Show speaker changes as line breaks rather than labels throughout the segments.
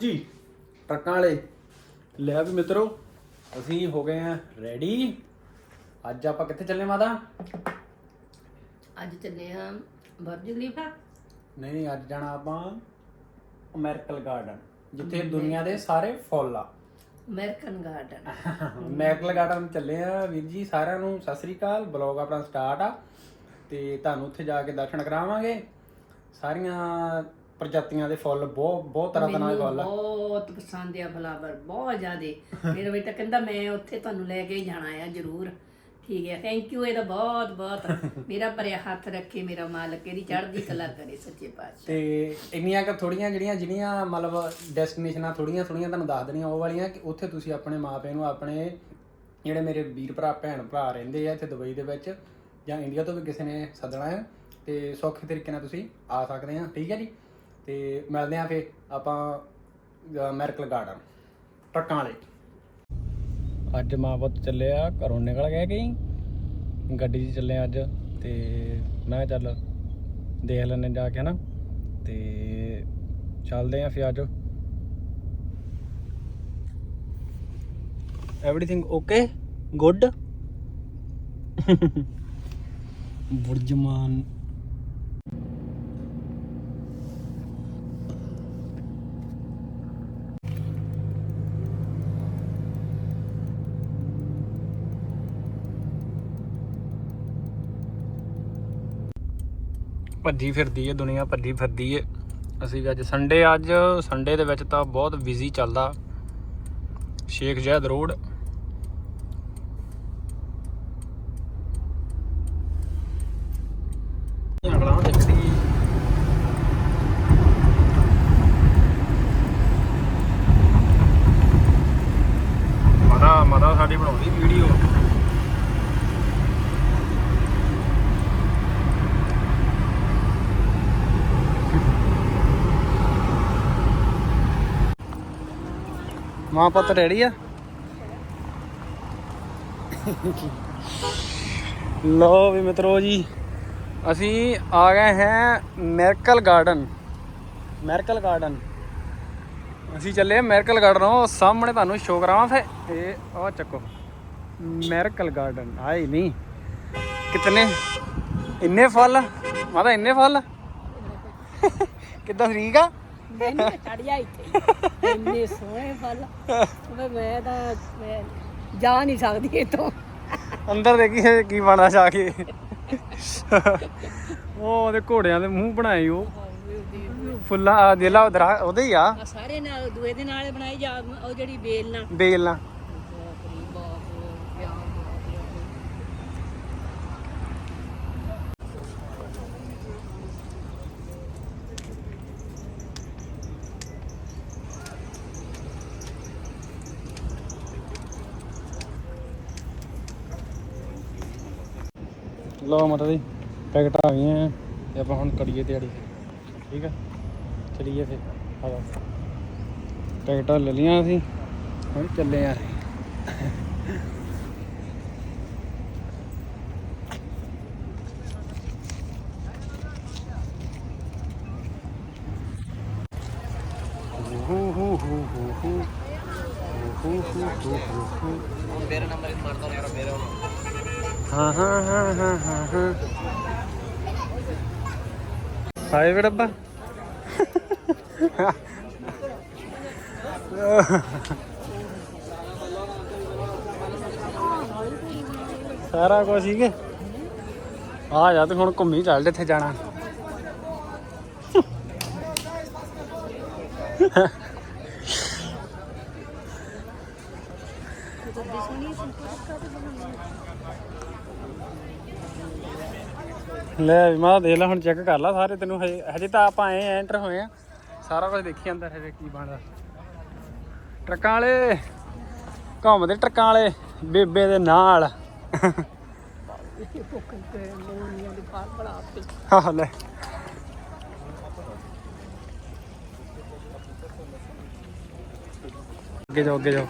ਜੀ ਟਰੱਕਾਂ ਵਾਲੇ। ਲੈ ਵੀ ਮਿੱਤਰੋ ਅਸੀਂ ਹੋ ਗਏ ਆ ਰੈਡੀ ਅੱਜ ਆਪਾਂ ਕਿੱਥੇ ਚੱਲੇ ਮਾਤਾ?
ਅੱਜ ਚੱਲੇ ਆ ਬਰਜ ਖਲੀਫਾ।
ਨਹੀਂ ਨਹੀਂ ਅੱਜ ਜਾਣਾ ਆਪਾਂ ਅਮਰੀਕਨ ਗਾਰਡਨ ਜਿੱਥੇ ਦੁਨੀਆ ਦੇ ਸਾਰੇ ਫੁੱਲ ਆ।
American garden.
ਅਮਰੀਕਨ ਗਾਰਡਨ ਚੱਲੇ ਆ ਵੀਰ ਜੀ ਸਾਰਿਆਂ ਨੂੰ ਸਤਿ ਸ੍ਰੀ ਅਕਾਲ। ਬਲੌਗ ਆਪਣਾ ਸਟਾਰਟ ਆ। ਤੇ ਤੁਹਾਨੂੰ ਉੱਥੇ ਜਾ ਕੇ ਦਰਸ਼ਨ ਕਰਾਵਾਂਗੇ। ਸਾਰੀਆਂ ਪ੍ਰਜਾਤੀਆਂ ਦੇ ਫੁੱਲ ਬਹੁਤ ਬਹੁਤ ਤਰ੍ਹਾਂ ਤਰ੍ਹਾਂ ਦੇ
ਮੈਨੂੰ
ਫੁੱਲ ਆ।
ਬਹੁਤ ਪਸੰਦ ਆ ਫਲਾਵਰ ਬਹੁਤ ਜ਼ਿਆਦੇ। ਮੇਰਾ ਬੇਟਾ ਕਹਿੰਦਾ ਮੈਂ ਉੱਥੇ ਤੁਹਾਨੂੰ ਲੈ ਕੇ ਜਾਣਾ ਆ ਜ਼ਰੂਰ। ਠੀਕ ਹੈ ਥੈਂਕ ਯੂ ਇਹਦਾ ਬਹੁਤ ਬਹੁਤ ਮੇਰਾ ਭਰਿਆ ਹੱਥ ਰੱਖੇ ਮੇਰਾ ਮਾਲਕ ਇਹਦੀ ਚੜ੍ਹਦੀ ਕਲਾ ਕਰੇ ਸੱਚੇ ਪਾਤਸ਼ਾਹ।
ਤੇ ਇੰਨੀਆਂ ਕੁ ਥੋੜੀਆਂ ਜਿਹੜੀਆਂ ਜਿਹੜੀਆਂ ਮਤਲਬ ਡੈਸਟੀਨੇਸ਼ਨਾਂ ਥੋੜੀਆਂ ਥੋੜੀਆਂ ਤੁਹਾਨੂੰ ਦੱਸ ਦੇਣੀਆਂ ਉਹ ਵਾਲੀਆਂ ਕਿ ਉੱਥੇ ਤੁਸੀਂ ਆਪਣੇ ਮਾਪਿਆਂ ਨੂੰ ਆਪਣੇ ਜਿਹੜੇ ਮੇਰੇ ਵੀਰ ਭਰਾ ਭੈਣ ਭਰਾ ਰਹਿੰਦੇ ਆ ਇੱਥੇ ਦੁਬਈ ਦੇ ਵਿੱਚ ਜਾਂ ਇੰਡੀਆ ਤੋਂ ਵੀ ਕਿਸੇ ਨੇ ਸੱਦਣਾ ਹੈ ਤੇ ਸੌਖੇ ਤਰੀਕੇ ਨਾਲ ਤੁਸੀਂ ਆ ਸਕਦੇ ਆ ਠੀਕ ਹੈ ਜੀ? ਤੇ ਮਿਲਦੇ ਆ ਫੇ ਆਪਾਂ ਅਮਰੀਕਨ ਗਾਰਡਨ ਟਰੱਕਾਂ ਵਾਲੇ। ਅੱਜ ਮਾਂ ਪੁੱਤ ਚੱਲੇ ਆ ਘਰੋਂ ਨਿਕਲ ਗਏ ਕਈ। ਗੱਡੀ 'ਚ ਚੱਲੇ ਅੱਜ ਤੇ ਮੈਂ ਚੱਲ ਦੇਖ ਲੈਣੇ ਜਾ ਕੇ ਨਾ ਤੇ ਚੱਲਦੇ ਆ ਫਿਰ ਆਜੋ ਐਵਰੀਥਿੰਗ ਓਕੇ ਗੁੱਡ ਬੁਰਜਮਾਨ ਭੱਜੀ ਫਿਰਦੀ ਏ, ਦੁਨੀਆ ਭੱਜੀ ਫਿਰਦੀ ਏ। ਅਸੀਂ ਵੀ ਅੱਜ ਸੰਡੇ ਅੱਜ ਸੰਡੇ ਦੇ ਵਿੱਚ ਤਾਂ ਬਹੁਤ ਬਿਜ਼ੀ ਚੱਲਦਾ। ਸ਼ੇਖ ਜ਼ੈਦ ਰੋਡ ਅਗਲਾ ਦੇਖਦੀ ਮਾਦਾ ਮਾਦਾ ਸਾਡੀ ਬਣਾਉਂਦੀ ਵੀਡੀਓ ਮਾਂ ਪੁੱਤ ਰੈਡੀ ਆ? ਲੋ ਵੀ ਮਿੱਤਰੋ ਜੀ, ਅਸੀਂ ਆ ਗਏ ਹਾਂ ਮੈਰਕਲ ਗਾਰਡਨ ਮੈਰਕਲ ਗਾਰਡਨ ਅਸੀਂ ਚੱਲੇ ਆ ਮੈਰਕਲ ਗਾਰਡਨ ਉਹ ਸਾਹਮਣੇ ਤੁਹਾਨੂੰ ਸ਼ੋਅ ਕਰਾਵਾਂ ਫੇ ਇਹ ਉਹ ਚੱਕੋ ਮੈਰਕਲ ਗਾਰਡਨ ਆਈ ਨਹੀਂ। ਕਿਤਨੇ? ਇੰਨੇ ਫਲ? ਮਾਤਾ, ਇੰਨੇ ਫਲ? ਕਿੱਦਾਂ ਠੀਕ ਆ?
ਮੈਨੂੰ ਜਾ ਇੱਥੇ। ਇੰਨੇ ਸੋਹਣੇ ਫਲ। ਵੇ ਮੈਂ ਤਾਂ ਮੈਂ ਜਾ ਨਹੀਂ ਸਕਦੀ ਇਤੋਂ
ਅੰਦਰ ਦੇਖੀ ਕੀ ਬਣਾ ਜਾ ਕੇ। ਉਹ ਉਹਦੇ ਘੋੜਿਆਂ ਦੇ ਮੂੰਹ ਬਣਾਏ ਉਹ। ਫੁੱਲਾਂ ਦੇਲਾ ਉਹਦੇ ਹੀ ਆ।
ਸਾਰੇ ਨਾਲ ਦੂਏ ਦੇ ਨਾਲ ਬਣਾਈ ਜਾ ਉਹ ਜਿਹੜੀ ਬੇਲ ਨਾਲ
ਬੇਲ ਨਾਲ ਲੋ ਮਾਤਾ ਜੀ, ਪੈਕਟ ਆ ਗਈਆਂ ਆ ਤੇ ਆਪਾਂ ਹੁਣ ਕਰੀਏ ਤਿਆਰੀ। ਠੀਕ ਆ? ਚਲੀਏ ਫਿਰ। ਆ ਪੈਕਟਾਂ ਲੈ ਲਈਆਂ ਅਸੀਂ। ਹੁਣ ਚੱਲੇ ਆ ਹਾਂ ਹਾਂ ਹਾਂ ਹਾਂ ਹਾਂ ਹਾਂ ਹਾਏ ਵੇ ਡੱਬਾ ਸਾਰਾ ਕੁਝ ਸੀਗੇ ਆ ਜਾ ਤੇ ਹੁਣ ਘੁੰਮੀ ਚੱਲ ਜਿੱਥੇ ਜਾਣਾ ਲੈ ਵੀ ਮਾਂ ਦੇਖ ਲੈ, ਹੁਣ ਚੈੱਕ ਕਰ ਲੈ ਸਾਰੇ ਤੈਨੂੰ ਹਜੇ ਹਜੇ ਤਾਂ ਆਪਾਂ ਐ ਐਂਟਰ ਹੋਏ ਆ। ਸਾਰਾ ਕੁਝ ਦੇਖੀ ਅੰਦਰ ਹਜੇ ਕੀ ਬਣਦਾ। ਟਰੱਕਾਂ ਵਾਲੇ ਘੁੰਮਦੇ ਟਰੱਕਾਂ ਵਾਲੇ, ਬੇਬੇ ਦੇ ਨਾਲ। ਹਾਂ ਲੈ। ਅੱਗੇ ਜਾਓ ਅੱਗੇ ਜਾਓ।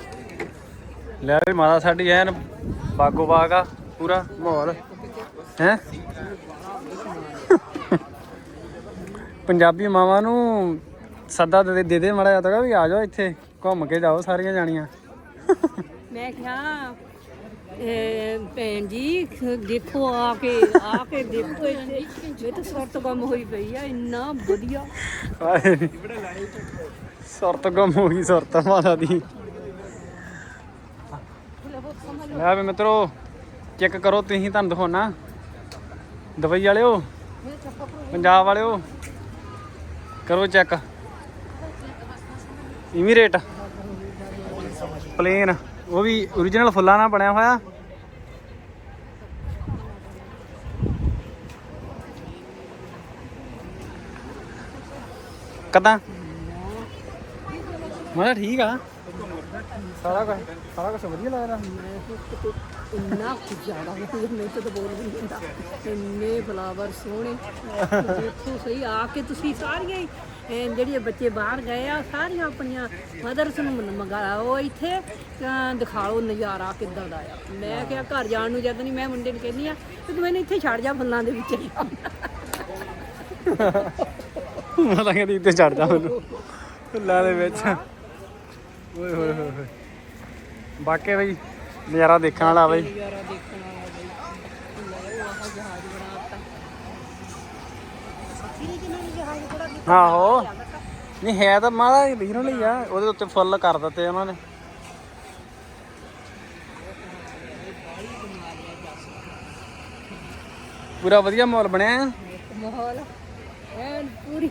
ਲੈ ਵੀ ਮਾਤਾ ਸਾਡੀ ਐਨ ਬਾਗੋ ਬਾਗ ਆ ਪੂਰਾ। ਮਾਹੌਲ। ਹੈ? ਪੰਜਾਬੀ ਮਾਵਾਂ ਨੂੰ ਸੱਦਾ ਦੇ ਦੇ ਦੇ ਮੜਾ ਜਾ ਵੀ ਆ ਜਾਓ ਇੱਥੇ ਘੁੰਮ ਕੇ ਜਾਓ ਸਾਰੀਆਂ ਜਾਣੀਆਂ।
ਮੈਂ ਕਿਹਾ ਇਹ ਭੈਣ ਜੀ ਦੇਖੋ ਆ ਕੇ ਆ ਕੇ ਦੇਖੋ ਇੱਥੇ। ਮੈਂ ਤਾਂ ਸੁਰਤ ਗਮ ਹੋਈ ਪਈ ਆ ਇੰਨਾ ਵਧੀਆ।
ਸੁਰਤ ਗੁੰਮ ਹੋ ਗਈ ਸੁਰਤ ਮਾਤਾ ਦੀ। ਲੈ ਵੀ ਮਿੱਤਰੋ, ਚੈੱਕ ਕਰੋ ਤੁਸੀਂ, ਤੁਹਾਨੂੰ ਦਿਖਾਉਣਾ। ਦਵਾਈ ਵਾਲਿਓ, ਪੰਜਾਬ ਵਾਲਿਓ, ਕਰੋ ਚੈੱਕ। ਇਮੀਰੇਟ ਪਲੇਨ, ਉਹ ਵੀ origignal ਫੁੱਲਾਂ ਨਾਲ ਬਣਿਆ ਹੋਇਆ। ਕਦਾਂ? ਮੈਂ ਠੀਕ ਆ। ਸਾਰਾ ਕੁਝ ਸਾਰਾ ਕੁਝ ਵਧੀਆ ਲੱਗਦਾ
ਇੰਨਾ ਕੁ ਜ਼ਿਆਦਾ ਵਧੀਆ ਮੈਂ ਤਾਂ ਬੋਲ ਵੀ ਨਹੀਂ ਹੁੰਦਾ ਇੰਨੇ ਫਲਾਵਰ ਸੋਹਣੇ। ਦੇਖੋ ਸਹੀ ਆ ਕੇ ਤੁਸੀਂ ਸਾਰੀਆਂ ਹੀ ਅਹ ਜਿਹੜੇ ਬੱਚੇ ਬਾਹਰ ਗਏ ਆ ਸਾਰੀਆਂ ਆਪਣੀਆਂ ਮਦਰਸ ਨੂੰ ਮਨ- ਮੰਗਾਓ ਇੱਥੇ ਤਾਂ ਦਿਖਾਓ ਨਜ਼ਾਰਾ ਕਿੱਦਾਂ ਦਾ ਆ। ਮੈਂ ਕਿਹਾ ਘਰ ਜਾਣ ਨੂੰ ਜਦ ਨਹੀਂ ਮੈਂ ਮੁੰਡੇ ਨੂੰ ਕਹਿੰਦੀ ਆ ਤੂੰ ਮੈਨੂੰ ਇੱਥੇ ਛੱਡ ਜਾ ਫੁੱਲਾਂ ਦੇ ਵਿੱਚ
ਮੈਂ ਤਾਂ ਕਹਿੰਦੀ ਇੱਥੇ ਛੱਡ ਜਾ ਮੈਨੂੰ ਫੁੱਲਾਂ ਦੇ ਵਿੱਚ। ਓਏ ਹੋਏ ਹੋਏ ਹੋਏ। ਬਾਕੀ ਬਈ ਨਜ਼ਾਰਾ ਦੇਖਣ ਵਾਲਾ ਬਈ।
ਨਜ਼ਾਰਾ ਦੇਖਣ ਵਾਲਾ ਬਈ। ਲੈ ਉਹ ਆਹ ਜਹਾਜ਼ ਬਣਾਤਾ
ਆਹੋ। ਨਹੀਂ ਹੈ ਤਾਂ ਮਾਦਾ ਹੀਰੋ ਲਈ ਆ। ਉਹਦੇ ਉੱਤੇ ਫੁੱਲ ਕਰ ਦਿੱਤੇ ਉਹਨਾਂ ਨੇ। ਪੂਰਾ ਵਧੀਆ ਮਾਹੌਲ ਬਣਿਆ।
ਮਾਹੌਲ ਐਨ ਪੂਰੀ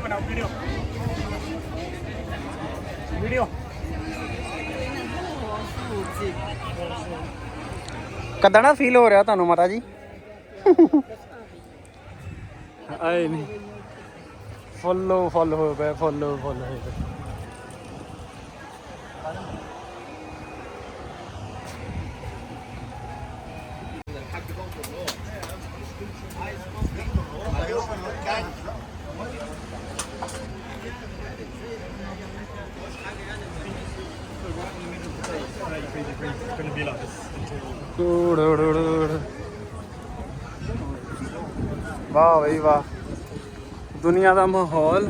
ਬਾਗੂ
ਵੀਡੀਓ। ਕਦਾਂ ਨਾ ਫੀਲ ਹੋ ਰਿਹਾ ਤੁਹਾਨੂੰ ਮਾਤਾ ਜੀ? ਆਏ ਨਹੀਂ। ਫੁੱਲੋ, ਫੁੱਲ ਹੋਏ ਪਏ, ਫੁੱਲੋ ਡੂੜੂੜੂੜ। ਵਾਹ ਬਈ ਵਾਹ। ਦੁਨੀਆ ਦਾ ਮਾਹੌਲ।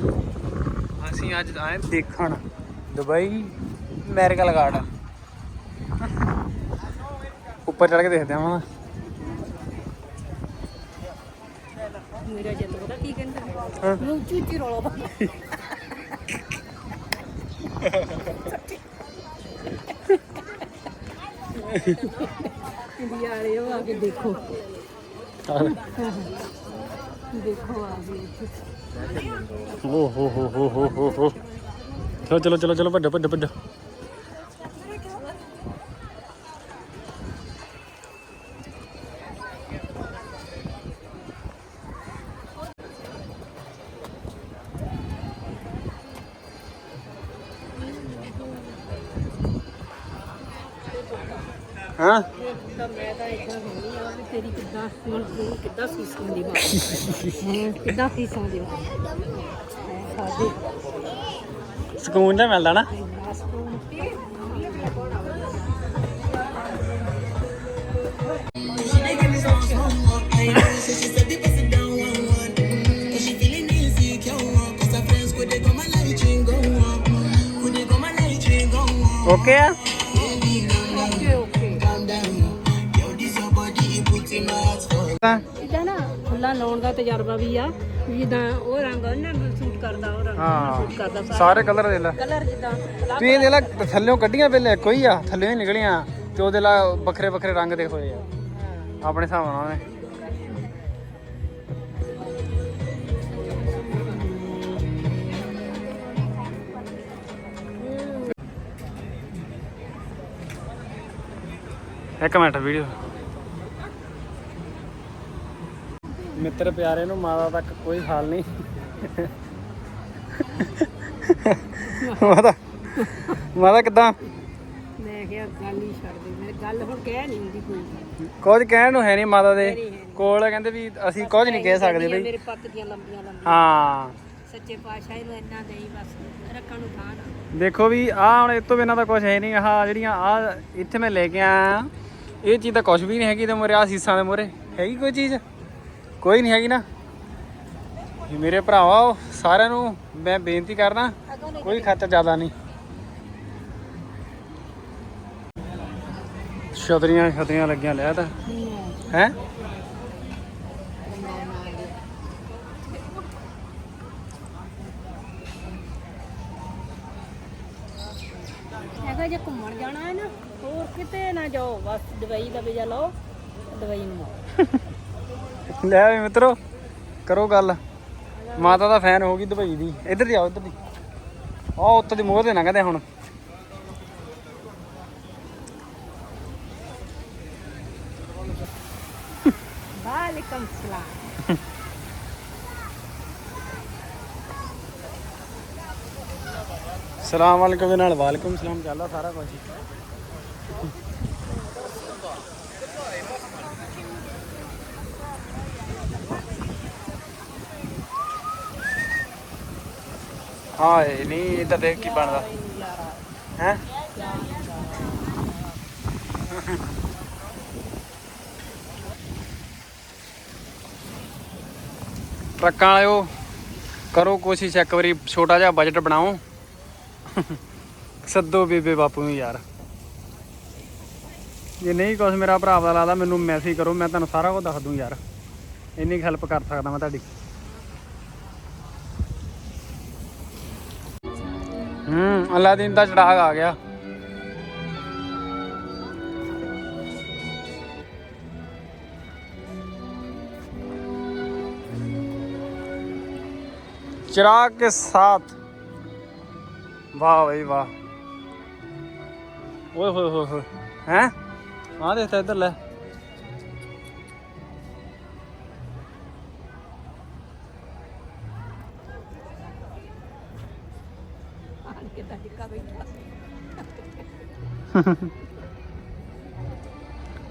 ਅਸੀਂ ਅੱਜ ਆਏ ਦੇਖਣ। ਦੁਬਈ ਅਮਰੀਕਾ ਗਾਰਡਨ ਉੱਪਰ ਚੜ ਕੇ ਦੇਖਦੇ ਹਾਂ
ਮੇਰਾ ਜੱਟ ਪਤਾ ਕੀ ਕਹਿੰਦਾ?
ਹਾਂ।
ਉੱਚੀ ਰੌਲਾ ਇੰਡੀਆ ਵਾਲੇ ਉਹ ਆ ਕੇ ਦੇਖੋ। ਦੇਖੋ ਆ ਕੇ।
ਓ ਹੋ ਹੋ ਹੋ ਹੋ ਹੋ ਹੋ। ਚਲੋ ਚਲੋ ਚਲੋ ਚਲੋ, ਭੱਜੋ ਭੱਜੋ ਭੱਜੋ। ਹਾਂ?
ਤਾਂ ਮੈਂ ਤਾਂ ਇਦਾਂ ਕਹਿੰਦੀ ਆ ਵੀ ਤੇਰੀ ਕਿੱਦਾਂ ਹੁਣ ਤੂੰ ਕਿੱਦਾਂ ਸੀਸਾਂ ਦੀ ਬਾਤ ਕਿੱਦਾਂ ਸੀਸਾਂ ਦੀ ਬਾਤ
ਸਕੂਨ ਜਿਹਾ ਮਿਲਦਾ ਨਾ। ਓਕੇ ਆ? ਤਾਂ?
ਇਦਾਂ ਨਾ ਫੁੱਲਾਂ ਲਾਉਣ ਦਾ ਤਜਰਬਾ ਵੀ ਆ ਜਿੱਦਾਂ ਉਹ ਰੰਗ ਉਹਨਾਂ ਨੂੰ ਸੂਟ ਕਰਦਾ ਉਹ ਰੰਗ
ਹਾਂ।
ਸੂਟ ਕਰਦਾ
ਸਾਰੇ। ਕਲਰ ਦੇ ਲੈ।
ਕਲਰ ਜਿੱਦਾਂ ਅਲੱਗ
ਤੂੰ ਇਹ ਦੇ ਲੈ ਥੱਲਿਓਂ ਕੱਢੀਆਂ ਪਹਿਲੇ ਇੱਕੋ ਹੀ ਆ ਥੱਲਿਓਂ ਹੀ ਨਿਕਲੀਆਂ ਤੇ ਉਹਦੇ ਲਾ ਵੱਖਰੇ ਵੱਖਰੇ ਰੰਗ ਦੇ ਹੋਏ ਆ ਆਪਣੇ ਹਿਸਾਬ ਨਾਲ ਉਹਨੇ। ਇੱਕ ਮਿੰਟ ਵੀਡੀਓ। ਮਿੱਤਰ ਪਿਆਰੇ ਨੂੰ ਮਾਤਾ ਤੱਕ ਕੋਈ ਹਾਲ ਨਹੀਂ। ਮਾਤਾ ਮਾਤਾ ਕਿੱਦਾਂ?
ਮੈਂ ਕਿਹਾ ਗੱਲ ਹੀ ਛੱਡ ਦੇ ਮੇਰੇ ਗੱਲ ਹੁਣ ਕਹਿ ਨਹੀਂ ਹੁੰਦੀ ਕੋਈ
ਕੁਝ ਕਹਿਣ ਨੂੰ ਹੈ ਨਹੀਂ ਮਾਤਾ ਦੇ। ਕੋਲ ਕਹਿੰਦੇ ਵੀ ਅਸੀਂ ਕੁਝ ਨਹੀਂ ਕਹਿ ਸਕਦੇ ਬਈ।
ਮੇਰੇ ਪੱਤ ਦੀਆਂ ਲੰਬੀਆਂ ਲੰਬੀਆਂ।
ਹਾਂ।
ਸੱਚੇ ਪਾਤਸ਼ਾਹ ਇਹਨੂੰ ਇੰਨਾ ਦੇਈ ਬਸ ਰੱਖਣ ਨੂੰ ਥਾਂ ਨਾ।
ਦੇਖੋ ਵੀ ਆ ਹੁਣ ਇਹ ਤੋਂ ਬਿਨਾਂ ਤਾਂ ਕੁਝ ਹੈ ਨਹੀਂ ਆਹ ਜਿਹੜੀਆਂ ਆ ਇੱਥੇ ਮੈਂ ਲੈ ਕੇ ਆਇਆ ਇਹ ਚੀਜ਼ ਤਾਂ ਕੁਝ ਵੀ ਨਹੀਂ ਹੈਗੀ ਤੇ ਮੋਰੇ ਆ ਸੀਸਾਂ ਦੇ ਮੋਰੇ ਹੈਗੀ ਕੋਈ ਚੀਜ਼? ਕੋਈ ਨਹੀਂ ਹੈਗੀ ਨਾ। ਮੇਰੇ ਭਰਾਵਾ ਸਾਰਿਆਂ ਨੂੰ ਮੈਂ ਬੇਨਤੀ ਕਰਦਾ, ਕੋਈ ਖਰਚਾ ਜ਼ਿਆਦਾ ਨਹੀਂ। ਛਤਰੀਆਂ ਛਤਰੀਆਂ ਲੱਗੀਆਂ ਲਿਆ ਤਾਂ। ਹੈ?
ਹੈਗਾ ਜੇ ਘੁੰਮਣ ਜਾਣਾ ਹੈ ਨਾ, ਹੋਰ ਕਿਤੇ ਨਾ ਜਾਓ, ਬਸ ਦਵਾਈ ਦਾ ਵੀਜ਼ਾ ਲਓ, ਦਵਾਈ ਨੂੰ
ਲੈ ਵੀ ਮਿੱਤਰੋ ਕਰੋ ਗੱਲ। ਮਾਤਾ ਦਾ ਫੈਨ ਹੋ ਗਈ ਦੁਬਈ ਦੀ। ਇੱਧਰ ਆਓ ਇੱਧਰ ਦੀ। ਆਹ ਉੱਤੇ ਦੀ ਮੋਹਰ ਦੇ ਨਾ ਕਹਿੰਦੇ ਹੁਣ।
ਵਾਲੇਕਮ ਸਲਾਮ।
ਸਲਾਮ ਵਾਲੇਕਮ ਦੇ ਨਾਲ ਵਾਲੇਕਮ ਸਲਾਮ ਚੱਲਦਾ ਸਾਰਾ ਕੁਝ ਹਾਏ ਨਹੀਂ, ਇਹ ਤਾਂ ਦੇਖ ਕੀ ਬਣਦਾ। ਹੈ? ਟਰੱਕਾਂ ਵਾਲਿਓ, ਕਰੋ ਕੋਸ਼ਿਸ਼ ਇੱਕ ਵਾਰੀ, ਛੋਟਾ ਜਿਹਾ ਬਜਟ ਬਣਾਓ। ਸੱਦੋ ਬੇਬੇ ਬਾਪੂ ਨੂੰ ਯਾਰ। ਜੇ ਨਹੀਂ ਕੁਛ ਮੇਰਾ ਭਰਾ ਦਾ ਲੱਗਦਾ ਮੈਨੂੰ ਮੈਸੇਜ ਕਰੋ, ਮੈਂ ਤੁਹਾਨੂੰ ਸਾਰਾ ਕੁਝ ਦੱਸ ਦੂੰ ਯਾਰ। ਇੰਨੀ ਹੈਲਪ ਕਰ ਸਕਦਾ ਮੈਂ ਤੁਹਾਡੀ। हम्म दिन का चढ़ाग आ गया। चिराग के साथ। वाह भाई वाह। ओए होए होए हैं? हाँ देखता इधर ले।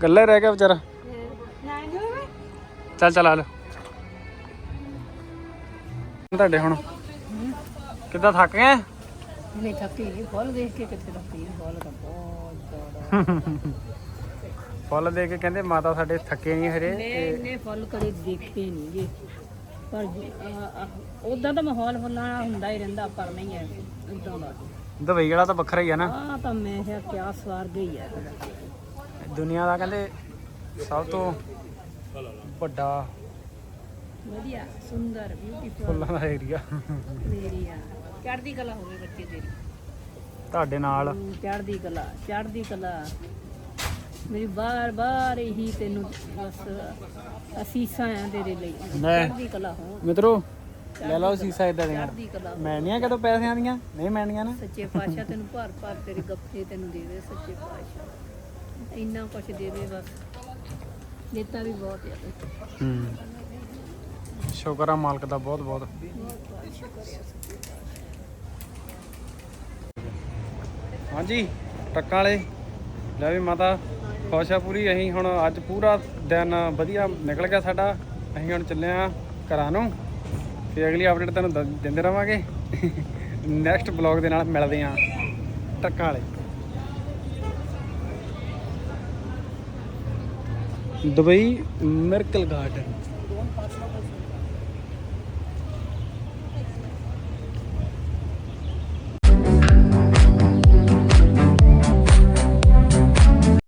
ਕੱਲਾ ਹੀ ਰਹਿ ਗਿਆ ਵਿਚਾਰਾ? ਚੱਲ ਚੱਲ ਆ ਲੈ। ਤੁਹਾਡੇ ਹੁਣ? ਕਿੱਦਾਂ ਥੱਕ ਗਏ?
ਨਹੀਂ ਥੱਕੀ ਨਹੀਂ ਫੁੱਲ ਦੇਖ ਕੇ ਕਿੱਥੇ ਥੱਕੀ ਫੁੱਲ ਤਾਂ ਬਹੁਤ ਜ਼ਿਆਦਾ।
ਫੁੱਲ ਦੇ ਕੇ ਕਹਿੰਦੇ ਮਾਤਾ ਸਾਡੇ ਥੱਕੇ ਨਹੀਂ ਹਰੇ
ਮੈਂ ਇਹਨੇ ਫੁੱਲ ਕਦੇ ਦੇਖੇ ਨਹੀਂ ਗੇ ਪਰ ਉਦਾਂ ਤਾਂ ਮਾਹੌਲ ਫੁੱਲਾਂ ਵਾਲਾ ਹੁੰਦਾ ਹੀ ਰਹਿੰਦਾ ਪਰ ਨਹੀਂ ਹੈ ਉਦਾਂ ਦਾ।
ਦੁਬਈ ਵਾਲਾ ਤਾਂ ਵੱਖਰਾ ਹੀ ਆ ਨਾ।
ਆ ਤਾਂ ਮੈਂ ਕਿਹਾ ਕਿਆ ਸਵਾਰਗ ਹੀ ਹੈ
ਦੁਨੀਆ ਦਾ ਕਹਿੰਦੇ ਸਭ ਤੋਂ ਵੱਡਾ
ਵਧੀਆ ਸੁੰਦਰ ਬਿਊਟੀਫੁਲ
ਫੁੱਲਾਂ ਦਾ ਏਰੀਆ
ਮੇਰੀ ਆ। ਚੜ੍ਹਦੀ ਕਲਾ ਹੋਵੇ ਬੱਚੇ ਤੇਰੀ।
ਤੁਹਾਡੇ ਨਾਲ।
ਚੜ੍ਹਦੀ ਕਲਾ ਚੜ੍ਹਦੀ ਕਲਾ। ਮੇਰੀ ਬਾਰ ਬਾਰ ਇਹੀ ਤੈਨੂੰ ਬਸ ਅਸੀਸਾਂ ਆ ਤੇਰੇ ਲਈ।
ਲੈ।
ਚੜ੍ਹਦੀ ਕਲਾ ਹੋ।
ਮਿੱਤਰੋ ਲੈ ਲਓ ਸੀਸਾ ਇਦਾਂ ਦੀਆਂ।
ਚੜ੍ਹਦੀ ਕਲਾ ਹੋ।
ਮੈਣੀਆਂ ਕਦੋਂ ਪੈਸਿਆਂ ਦੀਆਂ? ਨਹੀਂ ਮੈਣੀਆਂ ਨਾ।
ਸੱਚੇ ਪਾਤਸ਼ਾਹ ਤੈਨੂੰ ਭਰ ਭਰ ਤੇਰੇ ਗੱਫੇ ਤੈਨੂੰ ਦੇ ਦੇ ਸੱਚੇ ਪਾਤਸ਼ਾਹ। ਇੰਨਾ ਕੁਛ ਦੇ ਦੇ ਬਸ। ਦਿੱਤਾ ਵੀ ਬਹੁਤ ਹੈ
ਹੂੰ। ਸ਼ੁਕਰ ਆ ਮਾਲਕ ਦਾ ਬਹੁਤ ਬਹੁਤ। ਹਾਂਜੀ ਟਰੱਕਾਂ ਵਾਲੇ। ਲੈ ਵੀ ਮਾਤਾ। ਖੁਸ਼ ਆ ਪੂਰੀ, ਅਸੀਂ ਹੁਣ ਅੱਜ ਪੂਰਾ ਦਿਨ ਵਧੀਆ ਨਿਕਲ ਗਿਆ ਸਾਡਾ। ਅਸੀਂ ਹੁਣ ਚੱਲੇ ਆ ਘਰਾਂ ਨੂੰ। ਤੇ ਅਗਲੀ ਅਪਡੇਟ ਤੁਹਾਨੂੰ ਦ- ਦਿੰਦੇ ਰਵਾਂਗੇ। ਨੈਕਸਟ ਬਲੌਗ ਦੇ ਨਾਲ ਮਿਲਦੇ ਆ ਟਰੱਕਾਂ ਵਾਲੇ। Dubai miracle garden